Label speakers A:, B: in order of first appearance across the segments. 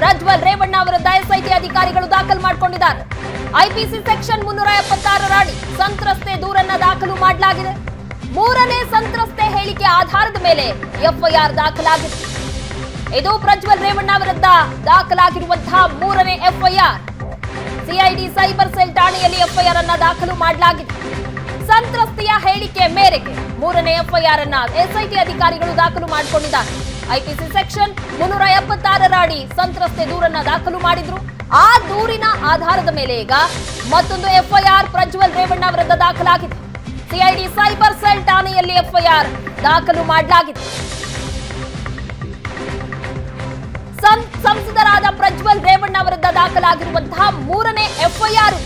A: ಪ್ರಜ್ವಲ್ ರೇವಣ್ಣ ವಿರುದ್ಧ ಎಸ್ಐಟಿ ಅಧಿಕಾರಿಗಳು ದಾಖಲು ಮಾಡಿಕೊಂಡಿದ್ದಾರೆ. ಐಪಿಸಿ ಸೆಕ್ಷನ್ ಮುನ್ನೂರ ಎಪ್ಪತ್ತಾರರ ಅಡಿ ಸಂತ್ರಸ್ತೆ ದೂರನ್ನ ದಾಖಲು ಮಾಡಲಾಗಿದೆ. ಮೂರನೇ ಸಂತ್ರಸ್ತೆ ಹೇಳಿಕೆ ಆಧಾರದ ಮೇಲೆ ಎಫ್ಐಆರ್ ದಾಖಲಾಗಿದೆ. ಇದು ಪ್ರಜ್ವಲ್ ರೇವಣ್ಣ ವಿರುದ್ಧ ದಾಖಲಾಗಿರುವಂತಹ ಮೂರನೇ ಎಫ್ಐಆರ್. ಸಿಐಡಿ ಸೈಬರ್ ಸೆಲ್ ಠಾಣೆಯಲ್ಲಿ ಎಫ್ಐಆರ್ ಅನ್ನ ದಾಖಲು ಮಾಡಲಾಗಿದೆ. ಸಂತ್ರಸ್ತೆಯ ಹೇಳಿಕೆ ಮೇರೆಗೆ ಮೂರನೇ ಎಫ್ಐಆರ್ ಅನ್ನ ಎಸ್ಐಟಿ ಅಧಿಕಾರಿಗಳು ದಾಖಲು ಮಾಡಿಕೊಂಡಿದ್ದಾರೆ. ಐಪಿಸಿ ಸೆಕ್ಷನ್ ಮುನ್ನೂರ ಎಪ್ಪತ್ತಾರರ ಅಡಿ ಸಂತ್ರಸ್ತೆ ದೂರನ್ನ ದಾಖಲು ಮಾಡಿದ್ರು. ಆ ದೂರಿನ ಆಧಾರದ ಮೇಲೆ ಈಗ ಮತ್ತೊಂದು ಎಫ್ಐಆರ್ ಪ್ರಜ್ವಲ್ ರೇವಣ್ಣ ವಿರುದ್ಧ ದಾಖಲಾಗಿದೆ. ಸಿಐಡಿ ಸೈಬರ್ ಸೆಲ್ ಠಾಣೆಯಲ್ಲಿ ಎಫ್ಐಆರ್ ದಾಖಲು ಮಾಡಲಾಗಿದೆ. ಸಂಸದರಾದ ಪ್ರಜ್ವಲ್ ರೇವಣ್ಣ ವಿರುದ್ಧ ದಾಖಲಾಗಿರುವಂತಹ ಮೂರನೇ ಎಫ್ಐಆರ್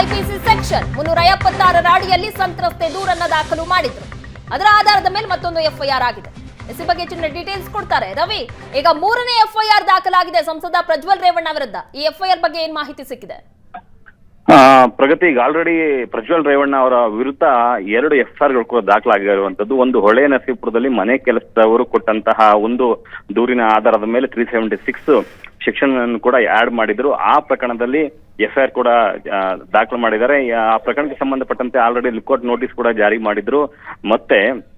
A: ಐಪಿಸಿ ಸೆಕ್ಷನ್ ಮುನ್ನೂರ ಎಪ್ಪತ್ತಾರರ ಅಡಿಯಲ್ಲಿ ಸಂತ್ರಸ್ತೆ ದೂರನ್ನ ದಾಖಲು ಮಾಡಿದ್ರು. ಅದರ ಆಧಾರದ ಮೇಲೆ ಮತ್ತೊಂದು ಎಫ್ಐಆರ್ ಆಗಿದೆ. ಎಸ್ಸಿ ಬಗ್ಗೆ ಹೆಚ್ಚಿನ ಡೀಟೇಲ್ಸ್ ಕೊಡ್ತಾರೆ. ರವಿ, ಈಗ ಮೂರನೇ ಎಫ್ಐಆರ್ ದಾಖಲಾಗಿದೆ ಸಂಸದ ಪ್ರಜ್ವಲ್ ರೇವಣ್ಣ ವಿರುದ್ಧ. ಈ ಎಫ್ಐಆರ್ ಬಗ್ಗೆ ಏನ್ ಮಾಹಿತಿ ಸಿಕ್ಕಿದೆ?
B: ಪ್ರಗತಿ, ಈಗ ಆಲ್ರೆಡಿ ಪ್ರಜ್ವಲ್ ರೇವಣ್ಣ ಅವರ ವಿರುದ್ಧ ಎರಡು ಎಫ್ ಆರ್ಗಳು ಕೂಡ ದಾಖಲಾಗಿರುವಂತದ್ದು ಒಂದು ಹೊಳೆ ನರಸೀಪುರದಲ್ಲಿ ಮನೆ ಕೆಲಸದವರು ಕೊಟ್ಟಂತಹ ಒಂದು ದೂರಿನ ಆಧಾರದ ಮೇಲೆ ತ್ರೀ ಸೆವೆಂಟಿ ಸಿಕ್ಸ್ ಸೆಕ್ಷನ್ ಕೂಡ ಆಡ್ ಮಾಡಿದ್ರು. ಆ ಪ್ರಕರಣದಲ್ಲಿ ಎಫ್ ಐ ಆರ್ ಕೂಡ ದಾಖಲು ಮಾಡಿದ್ದಾರೆ. ಆ ಪ್ರಕರಣಕ್ಕೆ ಸಂಬಂಧಪಟ್ಟಂತೆ ಆಲ್ರೆಡಿ ಲುಕ್ಔಟ್ ನೋಟಿಸ್ ಕೂಡ ಜಾರಿ ಮಾಡಿದ್ರು. ಮತ್ತೆ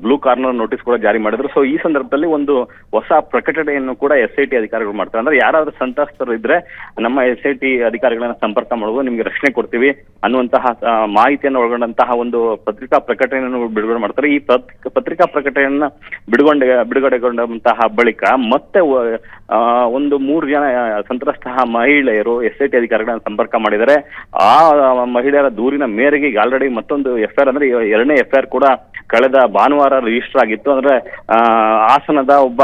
B: ಬ್ಲೂ ಕಾರ್ನರ್ ನೋಟಿಸ್ ಕೂಡ ಜಾರಿ ಮಾಡಿದ್ರು. ಸೊ ಈ ಸಂದರ್ಭದಲ್ಲಿ ಒಂದು ಹೊಸ ಪ್ರಕಟಣೆಯನ್ನು ಕೂಡ ಎಸ್ ಐ ಟಿ ಅಧಿಕಾರಿಗಳು ಮಾಡ್ತಾರೆ. ಅಂದ್ರೆ ಯಾರಾದ್ರೂ ಸಂತ್ರಸ್ತರು ಇದ್ರೆ ನಮ್ಮ ಎಸ್ ಐ ಟಿ ಅಧಿಕಾರಿಗಳನ್ನ ಸಂಪರ್ಕ ಮಾಡುವುದು ನಿಮ್ಗೆ ರಕ್ಷಣೆ ಕೊಡ್ತೀವಿ ಅನ್ನುವಂತಹ ಮಾಹಿತಿಯನ್ನು ಒಳಗೊಂಡಂತಹ ಒಂದು ಪತ್ರಿಕಾ ಪ್ರಕಟಣೆಯನ್ನು ಬಿಡುಗಡೆ ಮಾಡ್ತಾರೆ. ಈ ಪತ್- ಪತ್ರಿಕಾ ಪ್ರಕಟಣೆಯನ್ನ ಬಿಡುಗೊಂಡ, ಬಿಡುಗಡೆಗೊಂಡಂತಹ ಬಳಿಕ ಮತ್ತೆ ಒಂದು ಮೂರು ಜನ ಸಂತ್ರಸ್ತ ಮಹಿಳೆಯರು ಎಸ್ ಐ ಟಿ ಅಧಿಕಾರಿಗಳನ್ನ ಸಂಪರ್ಕ ಮಾಡಿದ್ದಾರೆ ಆ ಮಹಿಳೆಯರ ದೂರಿನ ಮೇರೆಗೆ ಆಲ್ರೆಡಿ ಮತ್ತೊಂದು ಎಫ್ ಐ ಅಂದ್ರೆ ಎರಡನೇ ಎಫ್ ಐ ಆರ್ ಕೂಡ ಕಳೆದ ಭಾನುವಾರ ರಿಜಿಸ್ಟರ್ ಆಗಿತ್ತು. ಅಂದ್ರೆ ಹಾಸನದ ಒಬ್ಬ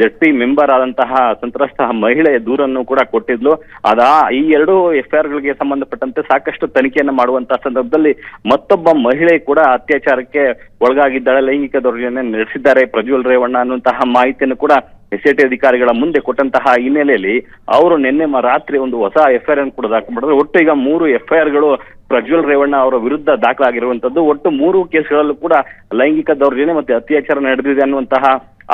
B: ಜೆಡ್ ಪಿ ಮೆಂಬರ್ ಆದಂತಹ ಸಂತ್ರಸ್ತ ಮಹಿಳೆಯ ದೂರನ್ನು ಕೂಡ ಕೊಟ್ಟಿದ್ಲು. ಅದ ಈ ಎರಡು ಎಫ್ ಐ ಗಳಿಗೆ ಸಂಬಂಧಪಟ್ಟಂತೆ ಸಾಕಷ್ಟು ತನಿಖೆಯನ್ನು ಮಾಡುವಂತಹ ಸಂದರ್ಭದಲ್ಲಿ ಮತ್ತೊಬ್ಬ ಮಹಿಳೆ ಕೂಡ ಅತ್ಯಾಚಾರಕ್ಕೆ ಒಳಗಾಗಿದ್ದಾಳೆ. ಲೈಂಗಿಕ ದೌರ್ಜನ್ಯ ನಡೆಸಿದ್ದಾರೆ. ಪ್ರಜ್ವಲ್ ರೇವಣ್ಣ ಅನ್ನುವಂತಹ ಮಾಹಿತಿಯನ್ನು ಕೂಡ ಎಸ್ ಐ ಅಧಿಕಾರಿಗಳ ಮುಂದೆ ಕೊಟ್ಟಂತಹ ಹಿನ್ನೆಲೆಯಲ್ಲಿ ಅವರು ನಿನ್ನೆ ರಾತ್ರಿ ಒಂದು ಹೊಸ ಎಫ್ಐಆರ್ ಅನ್ನು ಕೂಡ ದಾಖಲು ಮಾಡಿದ್ರು. ಒಟ್ಟು ಈಗ ಮೂರು ಎಫ್ಐಆರ್ಗಳು ಪ್ರಜ್ವಲ್ ರೇವಣ್ಣ ಅವರ ವಿರುದ್ಧ ದಾಖಲಾಗಿರುವಂತದ್ದು. ಒಟ್ಟು ಮೂರು ಕೇಸ್ಗಳಲ್ಲೂ ಕೂಡ ಲೈಂಗಿಕ ದೌರ್ಜನ್ಯ ಮತ್ತೆ ಅತ್ಯಾಚಾರ ನಡೆದಿದೆ ಅನ್ನುವಂತಹ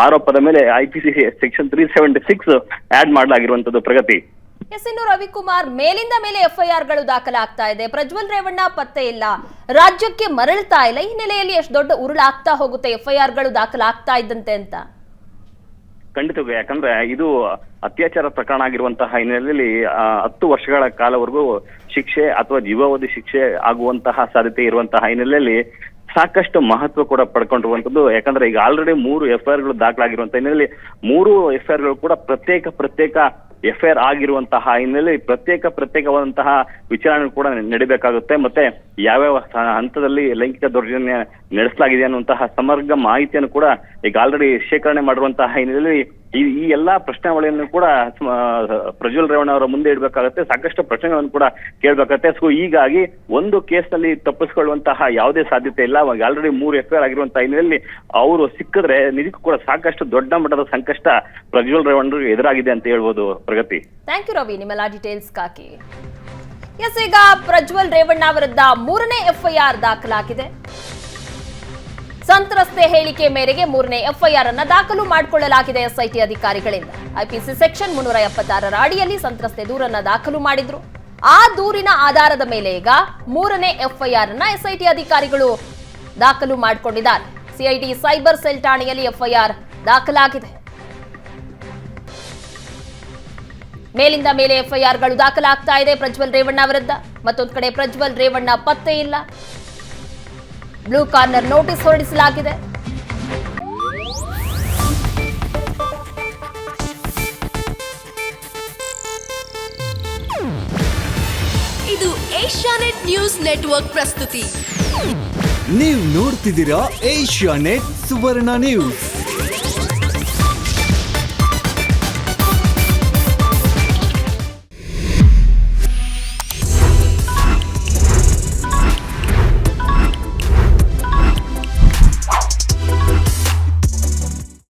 B: ಆರೋಪದ ಮೇಲೆ IPC section three seventy six add ಮಾಡಲಾಗಿರುವಂತದ್ದು ಪ್ರಗತಿ.
A: ಎಸ್ ಇನ್ನು ರವಿಕುಮಾರ್ ಮೇಲಿಂದ ಮೇಲೆ ಎಫ್ಐಆರ್ಗಳು ದಾಖಲಾಗ್ತಾ ಇದೆ. ಪ್ರಜ್ವಲ್ ರೇವಣ್ಣ ಪತ್ತೆ ಇಲ್ಲ. ರಾಜ್ಯಕ್ಕೆ ಮರಳ್ತಾ ಇಲ್ಲ. ಈ ಹಿನ್ನೆಲೆಯಲ್ಲಿ ಎಷ್ಟು ದೊಡ್ಡ ಉರುಳಾಗ್ತಾ ಹೋಗುತ್ತೆ ಎಫ್ಐಆರ್ಗಳು ದಾಖಲಾಗ್ತಾ ಇದ್ದಂತೆ ಅಂತ.
B: ಖಂಡಿತ ಯಾಕಂದ್ರೆ ಇದು ಅತ್ಯಾಚಾರ ಪ್ರಕರಣ ಆಗಿರುವಂತಹ ಹಿನ್ನೆಲೆಯಲ್ಲಿ ಹತ್ತು ವರ್ಷಗಳ ಕಾಲವರೆಗೂ ಶಿಕ್ಷೆ ಅಥವಾ ಜೀವಾವಧಿ ಶಿಕ್ಷೆ ಆಗುವಂತಹ ಸಾಧ್ಯತೆ ಇರುವಂತಹ ಹಿನ್ನೆಲೆಯಲ್ಲಿ ಸಾಕಷ್ಟು ಮಹತ್ವ ಕೂಡ ಪಡ್ಕೊಂಡಿರುವಂತದ್ದು ಯಾಕಂದ್ರೆ ಈಗ ಆಲ್ರೆಡಿ ಮೂರು ಎಫ್ ಐ ಗಳು ದಾಖಲಾಗಿರುವಂತಹ ಹಿನ್ನೆಲೆಯಲ್ಲಿ, ಮೂರು ಎಫ್ ಐ ಗಳು ಕೂಡ ಪ್ರತ್ಯೇಕ ಪ್ರತ್ಯೇಕ ಎಫ್ ಐ ಆರ್ ಆಗಿರುವಂತಹ ಹಿನ್ನೆಲೆ ಪ್ರತ್ಯೇಕ ಪ್ರತ್ಯೇಕವಾದಂತಹ ವಿಚಾರಣೆ ಕೂಡ ನಡಿಬೇಕಾಗುತ್ತೆ. ಮತ್ತೆ ಯಾವ್ಯಾವ ಹಂತದಲ್ಲಿ ಲೈಂಗಿಕ ದೌರ್ಜನ್ಯ ನಡೆಸಲಾಗಿದೆ ಅನ್ನುವಂತಹ ಸಮಗ್ರ ಮಾಹಿತಿಯನ್ನು ಕೂಡ ಈಗ ಆಲ್ರೆಡಿ ಶೇಖರಣೆ ಮಾಡಿರುವಂತಹ ಹಿನ್ನೆಲೆಯಲ್ಲಿ ಈ ಈ ಎಲ್ಲಾ ಪ್ರಶ್ನಾವಳಿಯನ್ನು ಕೂಡ ಪ್ರಜ್ವಲ್ ರೇವಣ್ಣ ಅವರ ಮುಂದೆ ಇಡಬೇಕಾಗತ್ತೆ. ಸಾಕಷ್ಟು ಪ್ರಶ್ನೆಗಳನ್ನು ಕೂಡ ಕೇಳಬೇಕಾಗತ್ತೆ. ಸೊ ಹೀಗಾಗಿ ಒಂದು ಕೇಸ್ನಲ್ಲಿ ತಪ್ಪಿಸ್ಕೊಳ್ಳುವಂತಹ ಯಾವುದೇ ಸಾಧ್ಯತೆ ಇಲ್ಲ. ಆಲ್ರೆಡಿ ಮೂರು ಎಫ್ ಐ ಆರ್ ಆಗಿರುವಂತಹ ಹಿನ್ನೆಲೆಯಲ್ಲಿ ಅವರು ಸಿಕ್ಕಿದ್ರೆ ನಿಜಕ್ಕೂ ಕೂಡ ಸಾಕಷ್ಟು ದೊಡ್ಡ ಮಟ್ಟದ ಸಂಕಷ್ಟ ಪ್ರಜ್ವಲ್ ರೇವಣ್ಣರಿಗೆ ಎದುರಾಗಿದೆ ಅಂತ ಹೇಳ್ಬೋದು ಪ್ರಗತಿ.
A: ಥ್ಯಾಂಕ್ ಯು ರವಿ ನಿಮ್ಮೆಲ್ಲ ಡೀಟೇಲ್ಸ್ಗಾಗಿ ಎಸ್, ಈಗ ಪ್ರಜ್ವಲ್ ರೇವಣ್ಣ ವಿರುದ್ಧ ಮೂರನೇ ಎಫ್ಐಆರ್ ದಾಖಲಾಗಿದೆ. ಸಂತ್ರಸ್ತೆ ಹೇಳಿಕೆ ಮೇರೆಗೆ ಮೂರನೇ ಎಫ್ಐಆರ್ ಅನ್ನು ದಾಖಲು ಮಾಡಿಕೊಳ್ಳಲಾಗಿದೆ ಎಸ್ಐಟಿ ಅಧಿಕಾರಿಗಳಿಂದ. ಐಪಿಸಿ ಸೆಕ್ಷನ್ ಮುನ್ನೂರ ಎಪ್ಪತ್ತಾರರ ಅಡಿಯಲ್ಲಿ ಸಂತ್ರಸ್ತೆ ದೂರನ್ನ ದಾಖಲು ಮಾಡಿದ್ರು. ಆ ದೂರಿನ ಆಧಾರದ ಮೇಲೆ ಈಗ ಮೂರನೇ ಎಫ್ಐಆರ್ ಅನ್ನ ಎಸ್ಐಟಿ ಅಧಿಕಾರಿಗಳು ದಾಖಲು ಮಾಡಿಕೊಂಡಿದ್ದಾರೆ. ಸಿಐಡಿ ಸೈಬರ್ ಸೆಲ್ ಠಾಣೆಯಲ್ಲಿ ಎಫ್ಐಆರ್ ದಾಖಲಾಗಿದೆ. ಮೇಲಿಂದ ಮೇಲೆ ಎಫ್ಐಆರ್ಗಳು ದಾಖಲಾಗ್ತಾ ಇದೆ. ಪ್ರಜ್ವಲ್ ರೇವಣ್ಣ ವಿರುದ್ಧ. ಮತ್ತೊಂದು ಕಡೆ ಪ್ರಜ್ವಲ್ ರೇವಣ್ಣ ಪತ್ತೆ ಇಲ್ಲ. ಬ್ಲೂ ಕಾರ್ನರ್ ನೋಟಿಸ್ ಹೊರಡಿಸಲಾಗಿದೆ.
C: ಇದು ಏಷ್ಯಾನೆಟ್ ನ್ಯೂಸ್ ನೆಟ್ವರ್ಕ್ ಪ್ರಸ್ತುತಿ.
D: ನೀವು ನೋಡ್ತಿದ್ದೀರಾ ಏಷ್ಯಾ ನೆಟ್ ಸುವರ್ಣ ನ್ಯೂಸ್.